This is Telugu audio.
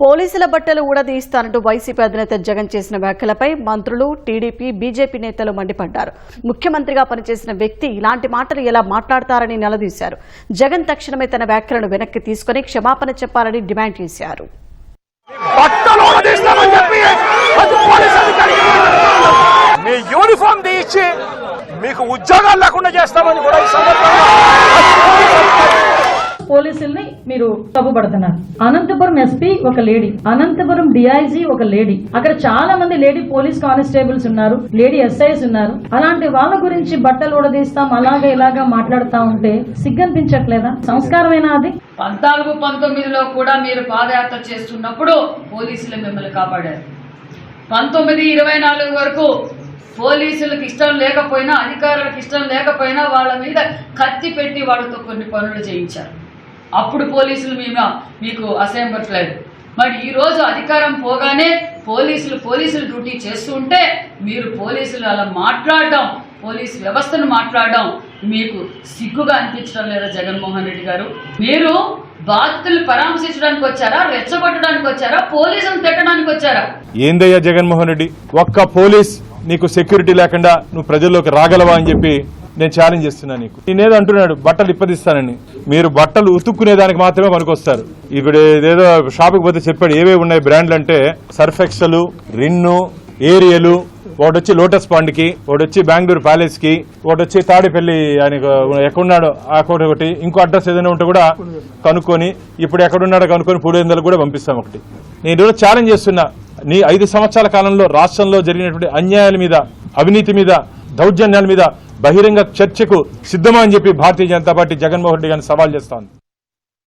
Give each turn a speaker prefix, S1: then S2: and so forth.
S1: పోలీసుల బట్టలు ఊడదీస్తానంటూ వైసీపీ అధినేత జగన్ చేసిన వ్యాఖ్యలపై మంత్రులు టీడీపీ బీజేపీ నేతలు మండిపడ్డారు. ముఖ్యమంత్రిగా పనిచేసిన వ్యక్తి ఇలాంటి మాటలు ఎలా మాట్లాడతారని నిలదీశారు. జగన్ తక్షణమే తన వ్యాఖ్యలను వెనక్కి తీసుకుని క్షమాపణ చెప్పాలని డిమాండ్ చేశారు.
S2: మీ యూనిఫామ్ తీయించి మీకు ఉద్యోగాలు లేకుండా చేస్తామని కూడా ఈ సందర్భంగా
S3: సమస్యల్ని మీరు తప్పుపడుతున్నారు. అనంతపురం ఎస్పీ ఒక లేడీ అనంతపురం డిఐజీ ఒక లేడీ. అక్కడ చాలా మంది లేడీ పోలీస్ కానిస్టేబుల్స్ ఉన్నారు లేడీ ఎస్ఐస్ ఉన్నారు. అలాంటి వాళ్ళ గురించి బట్టలు ఊడదీస్తాం అలాగే ఇలాగా మాట్లాడుతా ఉంటే సిగ్గనిపించట్లేదా? సంస్కారమేనా అది?
S4: పద్నాలుగు పంతొమ్మిదిలో కూడా మీరు పాదయాత్ర చేస్తున్నప్పుడు పోలీసులు మిమ్మల్ని కాపాడారు. పంతొమ్మిది ఇరవై నాలుగు వరకు పోలీసులకు ఇష్టం లేకపోయినా అధికారులకు ఇష్టం లేకపోయినా వాళ్ళ మీద కత్తి పెట్టి వాళ్ళతో కొన్ని పనులు చేయించారు. అప్పుడు పోలీసులు మేము మీకు అసహ్యపట్టలేదు మరి ఈ రోజు అధికారం పోగానే పోలీసులు పోలీసులు డ్యూటీ చేస్తూ ఉంటే మీరు పోలీసులు అలా మాట్లాడడం పోలీసు వ్యవస్థను మాట్లాడడం మీకు సిగ్గుగా అనిపించడం లేదా జగన్మోహన్ రెడ్డి గారు? మీరు బాధితులు పరామర్శించడానికి వచ్చారా రెచ్చగొట్టడానికి వచ్చారా పోలీసులు తిట్టడానికి వచ్చారా?
S5: ఏందయ్యా జగన్మోహన్ రెడ్డి? ఒక్క పోలీస్ నీకు సెక్యూరిటీ లేకుండా నువ్వు ప్రజల్లోకి రాగలవా అని చెప్పి నేను ఛాలెంజ్ చేస్తున్నా నీకు. నేనేదో అంటున్నాడు బట్టలు ఇప్పదిస్తానని. మీరు బట్టలు ఉతుక్కునే దానికి మాత్రమే పనికొస్తారు. ఇప్పుడు ఏదేదో షాప్కి పోతే చెప్పాడు ఏవేవి ఉన్నాయి బ్రాండ్లు అంటే సర్ఫ్ ఎక్సెల్ రిన్ను ఏరియలు ఒకటి వచ్చి లోటస్ పాండ్కి ఒకటి వచ్చి బెంగళూరు ప్యాలెస్కి ఒకటి వచ్చి తాడిపల్లి ఆయన ఎక్కడున్నాడో ఆ కోట ఒకటి ఇంకో అడ్రస్ ఏదైనా ఉంటే కూడా కనుక్కొని ఇప్పుడు ఎక్కడున్నాడో కనుక్కొని పులివెందులు కూడా పంపిస్తాం ఒకటి. నేను ఈరోజు ఛాలెంజ్ చేస్తున్నా నీ ఐదు సంవత్సరాల కాలంలో రాష్ట్రంలో జరిగినటువంటి అన్యాయాల మీద అవినీతి మీద దౌర్జన్యాల మీద బహిరంగ చర్చకు సిద్ధమా అని చెప్పి భారతీయ జనతా పార్టీ జగన్మోహన్ రెడ్డి గారిని సవాల్ చేస్తాను